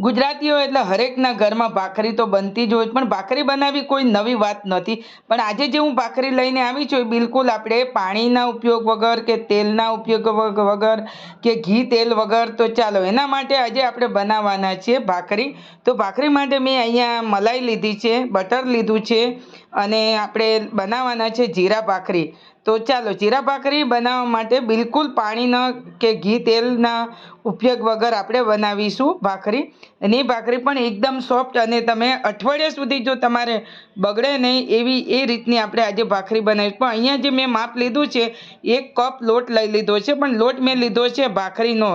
ગુજરાતીઓ એટલે હરેકના ઘરમાં ભાખરી તો બનતી જ હોય પણ ભાખરી બનાવવી કોઈ નવી વાત નથી. પણ આજે જે હું ભાખરી લઈને આવી છું એ બિલકુલ આપણે પાણીના ઉપયોગ વગર કે તેલના ઉપયોગ વગ- વગર કે ઘી, તેલ વગર તો ચાલો. એના માટે આજે આપણે બનાવવાના છીએ ભાખરી. તો ભાખરી માટે મેં અહીંયા મલાઈ લીધી છે, બટર લીધું છે અને આપણે બનાવવાના છે જીરા ભાખરી. તો ચાલો, જીરા ભાખરી બનાવવા માટે બિલકુલ પાણીના કે ઘી તેલના ઉપયોગ વગર આપણે બનાવીશું ભાખરી. અને એ ભાખરી પણ એકદમ સોફ્ટ અને તમે અઠવાડિયા સુધી જો તમારે બગડે નહીં એવી એ રીતની આપણે આજે ભાખરી બનાવીશું. પણ અહીંયા જે મેં માપ લીધું છે, એક કપ લોટ લઈ લીધો છે, પણ લોટ મેં લીધો છે ભાખરીનો.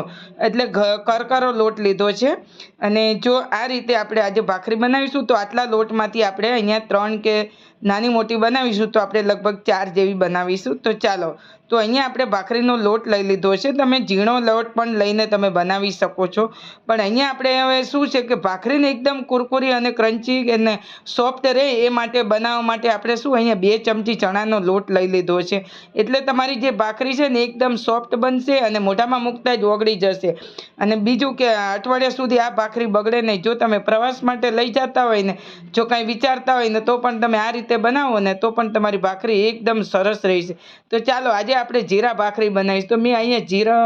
એટલે કરકરો લોટ લીધો છે. અને જો આ રીતે આપણે આજે ભાખરી બનાવીશું, તો આટલા લોટમાંથી આપણે અહીંયા ત્રણ કે નાની મોટી બનાવીશું તો આપણે લગભગ ચાર જેવી બનાવીશું. તો ચાલો તો અહીંયા આપણે ભાખરીનો લોટ લઈ લીધો છે. તમે ઝીણો લોટ પણ લઈને તમે બનાવી શકો છો. પણ અહીંયા આપણે હવે શું છે કે ભાખરીને એકદમ કુરકુરી અને ક્રન્ચી અને સોફ્ટ રહે એ માટે બનાવવા માટે આપણે શું અહીંયા બે ચમચી ચણાનો લોટ લઈ લીધો છે. એટલે તમારી જે ભાખરી છે ને એકદમ સોફ્ટ બનશે અને મોઢામાં મૂકતા જ ઓગળી જશે. અને બીજું કે અઠવાડિયા સુધી આ ભાખરી બગડે નહીં. જો તમે પ્રવાસ માટે લઈ જતા હોય ને, જો કાંઈ વિચારતા હોય ને, તો પણ તમે આ રીતે બનાવો ને, તો પણ તમારી ભાખરી એકદમ સરસ રહેશે. તો ચાલો આજે આપણે જીરા ભાખરી બનાવીશું, તો મેં અહીંયા જીરા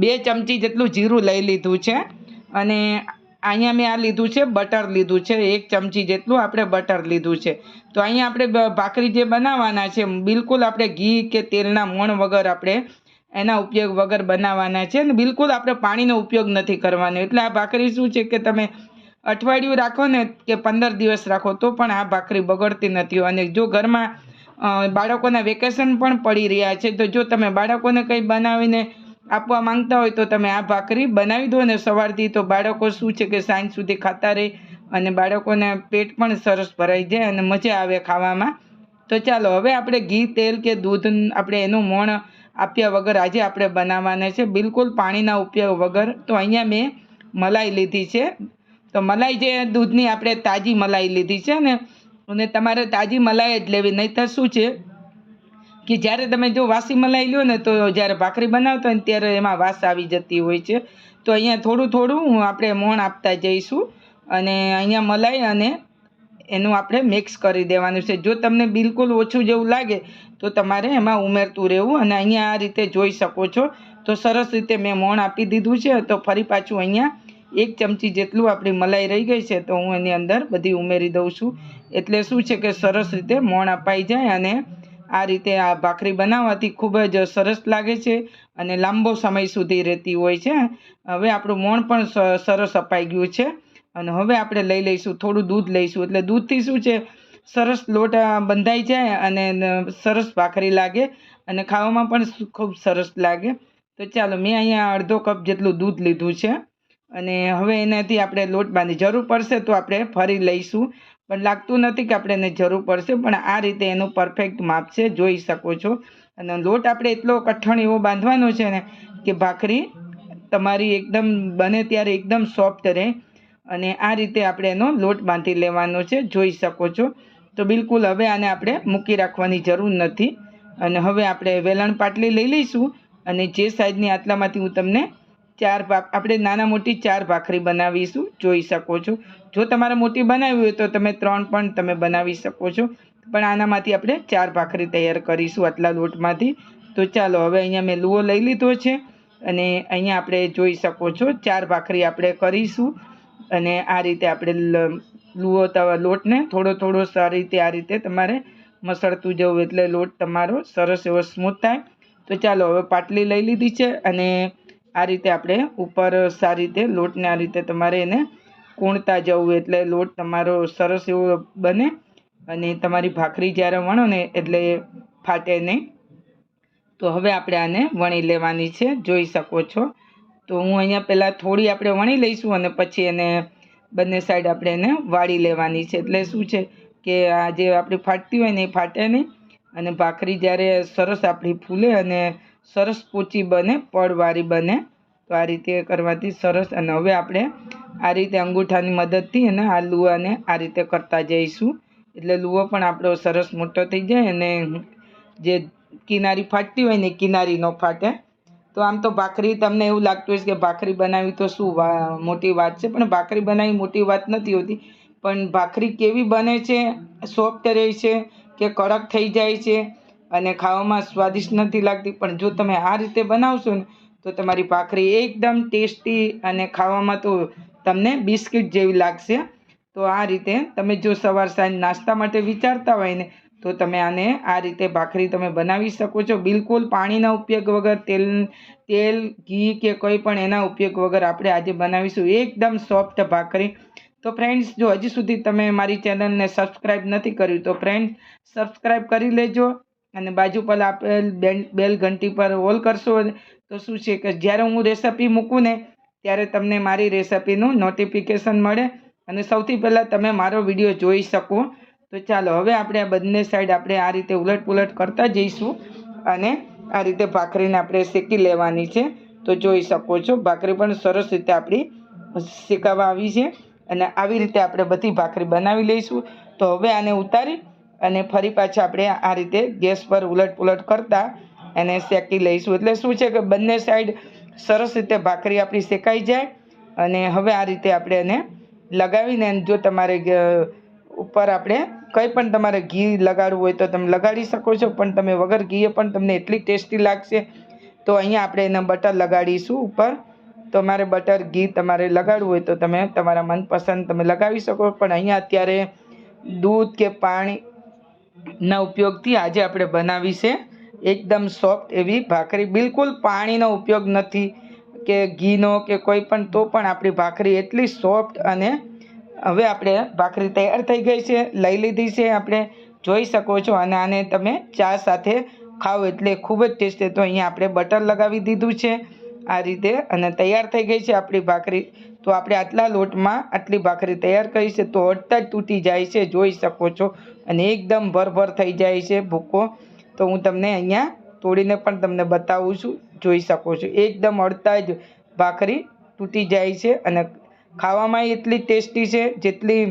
બે ચમચી જેટલું જીરું લઈ લીધું છે. અને અહીંયા મેં આ લીધું છે બટર લીધું છે, એક ચમચી જેટલું આપણે બટર લીધું છે. તો અહીંયા આપણે ભાખરી જે બનાવવાના છે, બિલકુલ આપણે ઘી કે તેલના મોણ વગર આપણે એના ઉપયોગ વગર બનાવવાના છે અને બિલકુલ આપણે પાણીનો ઉપયોગ નથી કરવાનો. એટલે આ ભાખરી શું છે કે તમે અઠવાડિયું રાખો ને કે પંદર દિવસ રાખો, તો પણ આ ભાખરી બગડતી નથી. અને જો ઘરમાં બાળકોના વેકેશન પણ પડી રહ્યા છે. તો જો તમે બાળકોને કંઈ બનાવીને આપવા માંગતા હોય તો તમે આ ભાખરી બનાવી દો ને સવારથી તો બાળકો શું છે કે સાંજ સુધી ખાતા રહે અને બાળકોને પેટ પણ સરસ ભરાઈ જાય અને મજા આવે ખાવામાં. તો ચાલો, હવે આપણે ઘી, તેલ કે દૂધ આપણે એનું મોણ આપ્યા વગર આજે આપણે બનાવવાના છે. બિલકુલ પાણીના ઉપયોગ વગર. તો અહીંયા મેં મલાઈ લીધી છે. તો મલાઈ જે દૂધની આપણે તાજી મલાઈ લીધી છે ને અને તમારે તાજી મલાઈ જ લેવી, નહીંતર શું છે? કે જ્યારે તમે જો વાસી મલાઈ લ્યો ને તો જ્યારે ભાખરી બનાવતા હોય ને ત્યારે એમાં વાસ આવી જતી હોય છે. તો અહીંયા થોડું થોડું આપણે મોણ આપતા જઈશું અને અહીંયા મલાઈ અને એનું આપણે મિક્સ કરી દેવાનું છે. જો તમને બિલકુલ ઓછું જેવું લાગે તો તમારે એમાં ઉમેરતું રહેવું અને અહીંયા આ રીતે જોઈ શકો છો. તો સરસ રીતે મેં મોણ આપી દીધું છે. તો ફરી પાછું અહીંયા એક ચમચી જેટલું આપણી મલાઈ રહી ગઈ છે તો હું એની અંદર બધી ઉમેરી દઉં છું. એટલે શું છે કે સરસ રીતે મોણ અપાઈ જાય અને આ રીતે આ ભાખરી બનાવવાથી ખૂબ જ સરસ લાગે છે અને લાંબો સમય સુધી રહેતી હોય છે. હવે આપણું મોણ પણ સરસ અપાઈ ગયું છે અને હવે આપણે લઈ લઈશું, થોડું દૂધ લઈશું. એટલે દૂધથી શું છે, સરસ લોટ બંધાઈ જાય અને સરસ ભાખરી લાગે અને ખાવામાં પણ ખૂબ સરસ લાગે. તો ચાલો મેં અહીંયા અડધો કપ જેટલું દૂધ લીધું છે. અને હવે એનાથી આપણે લોટ બાંધી જરૂર પડશે તો આપણે ફરી લઈશું. પણ લાગતું નથી કે આપણે એને જરૂર પડશે, પણ આ રીતે એનું પરફેક્ટ માપ છે, જોઈ શકો છો. અને લોટ આપણે એટલો કઠણ એવો બાંધવાનો છે ને કે ભાખરી તમારી એકદમ બને ત્યારે એકદમ સોફ્ટ રહે. અને આ રીતે આપણે એનો લોટ બાંધી લેવાનો છે, જોઈ શકો છો. તો બિલકુલ હવે આને આપણે મૂકી રાખવાની જરૂર નથી. અને હવે આપણે વેલણ પાટલી લઈ લઈશું. અને જે સાઈઝની આટલામાંથી હું તમને ચાર ભાગ, આપણે નાના મોટી ચાર ભાખરી બનાવીશું, જોઈ શકો છો. જો તમારે મોટી બનાવવી હોય તો તમે ત્રણ પણ તમે બનાવી શકો છો. પણ આનામાંથી આપણે ચાર ભાખરી તૈયાર કરીશું આટલા લોટમાંથી. તો ચાલો, હવે અહીંયા મેં લુઓ લઈ લીધો છે અને અહીંયા આપણે જોઈ શકો છો, ચાર ભાખરી આપણે કરીશું. અને આ રીતે આપણે લુઓ તવા લોટને થોડો થોડો સારી રીતે આ રીતે તમારે મસળતું જવું એટલે લોટ તમારો સરસ એવો સ્મૂથ થાય. તો ચાલો, હવે પાટલી લઈ લીધી છે અને આ રીતે આપણે ઉપર સારી રીતે લોટને આ રીતે તમારે એને કૂણતા જવું એટલે લોટ તમારો સરસ એવો બને અને તમારી ભાખરી જ્યારે વણો ને એટલે ફાટે નહીં. તો હવે આપણે આને વણી લેવાની છે, જોઈ શકો છો. તો હું અહીંયા પહેલાં થોડી આપણે વણી લઈશું અને પછી એને બંને સાઈડ આપણે એને વાળી લેવાની છે. એટલે શું છે કે આ જે આપણી ફાટતી હોય ને એ ફાટે નહીં અને ભાખરી જ્યારે સરસ આપણી ફૂલે અને સરસ પોચી બને પડવાળી બને. તો આ રીતે કરવાથી સરસ અને હવે આપણે આ રીતે અંગૂઠાની મદદથી અને આ લુઆને આ રીતે કરતા જઈશું. એટલે લુઓ પણ આપણો સરસ મોટો થઈ જાય અને જે કિનારી ફાટતી હોય ને કિનારી ન ફાટે. તો આમ તો ભાખરી તમને એવું લાગતું હશે કે ભાખરી બનાવી તો શું મોટી વાત છે, પણ ભાખરી બનાવી મોટી વાત નથી હોતી. પણ ભાખરી કેવી બને છે, સોફ્ટ રહે છે કે કડક થઈ જાય છે? અને ખાવામાં સ્વાદિષ્ટ નથી લાગતી, પણ જો તમે આ રીતે બનાવશો ને, તો તમારી ભાખરી એકદમ ટેસ્ટી અને ખાવામાં તો તમને બિસ્કિટ જેવી લાગશે. તો આ રીતે તમે જો સવાર સાંજ નાસ્તા માટે વિચારતા હોય ને, તો તમે આને આ રીતે ભાખરી તમે બનાવી શકો છો. બિલકુલ પાણીના ઉપયોગ વગર, તેલ તેલ, ઘી કે કોઈ પણ એના ઉપયોગ વગર આપણે આજે બનાવીશું એકદમ સોફ્ટ ભાખરી. તો ફ્રેન્ડ્સ, જો હજી સુધી તમે મારી ચેનલને સબસ્ક્રાઈબ નથી કર્યું, તો ફ્રેન્ડ સબસ્ક્રાઈબ કરી લેજો. અને બાજુ પર આપેલ બેલ બેલ ઘંટી પર ઓલ કરશો તો શું છે કે જ્યારે હું રેસિપી મૂકું ને, ત્યારે તમને મારી રેસિપીનું નોટિફિકેશન મળે અને સૌથી પહેલાં તમે મારો વીડિયો જોઈ શકો. તો ચાલો, હવે આપણે આ બંને સાઈડ આપણે આ રીતે ઉલટ પુલટ કરતા જઈશું અને આ રીતે ભાખરીને આપણે શેકી લેવાની છે. તો જોઈ શકો છો, ભાખરી પણ સરસ રીતે આપણી શેકાવા આવી છે અને આવી રીતે આપણે બધી ભાખરી બનાવી લઈશું. તો હવે આને ઉતારી અને ફરી પાછા આપણે આ રીતે ગેસ પર ઉલટ પુલટ કરતા એને શેકી લઈશું. એટલે શું છે કે બંને સાઈડ સરસ રીતે ભાખરી આપણી શેકાઈ જાય અને હવે આ રીતે આપણે એને લગાવીને જો તમારે ઉપર આપણે કંઈ પણ તમારે ઘી લગાડવું હોય તો તમે લગાડી શકો છો, પણ તમે વગર ઘીએ પણ તમને એટલી ટેસ્ટી લાગશે. તો અહીંયા આપણે એને બટર લગાડીશું ઉપર. તમારે બટર, ઘી તમારે લગાડવું હોય તો તમે તમારા મનપસંદ તમે લગાવી શકો, પણ અહીંયા અત્યારે દૂધ કે પાણીના ઉપયોગથી આજે આપણે બનાવી છે. એકદમ સોફ્ટ એવી ભાખરી. બિલકુલ પાણીનો ઉપયોગ નથી કે ઘીનો કે કોઈ પણ, તો પણ આપણી ભાખરી એટલી સોફ્ટ અને હવે આપણે ભાખરી તૈયાર થઈ ગઈ છે. લઈ લીધી છે. આપણે જોઈ શકો છો. અને આને તમે ચા સાથે ખાઓ એટલે ખૂબ જ ટેસ્ટી તો અહીંયા આપણે બટર લગાવી દીધું છે. આ રીતે અને તૈયાર થઈ ગઈ છે આપણી ભાખરી. તો આપણે આટલા લોટમાં આટલી ભાખરી તૈયાર કરી છે તો અડતા જ તૂટી જાય છે, જોઈ શકો છો. અને એકદમ ભરભર થઈ જાય છે ભૂકો. તો હું તમને અહીંયા તોડીને પણ તમને બતાવું છું, જોઈ શકો છો. એકદમ અડતા જ ભાખરી તૂટી જાય છે અને ખાવામાં એટલી ટેસ્ટી છે, જેટલી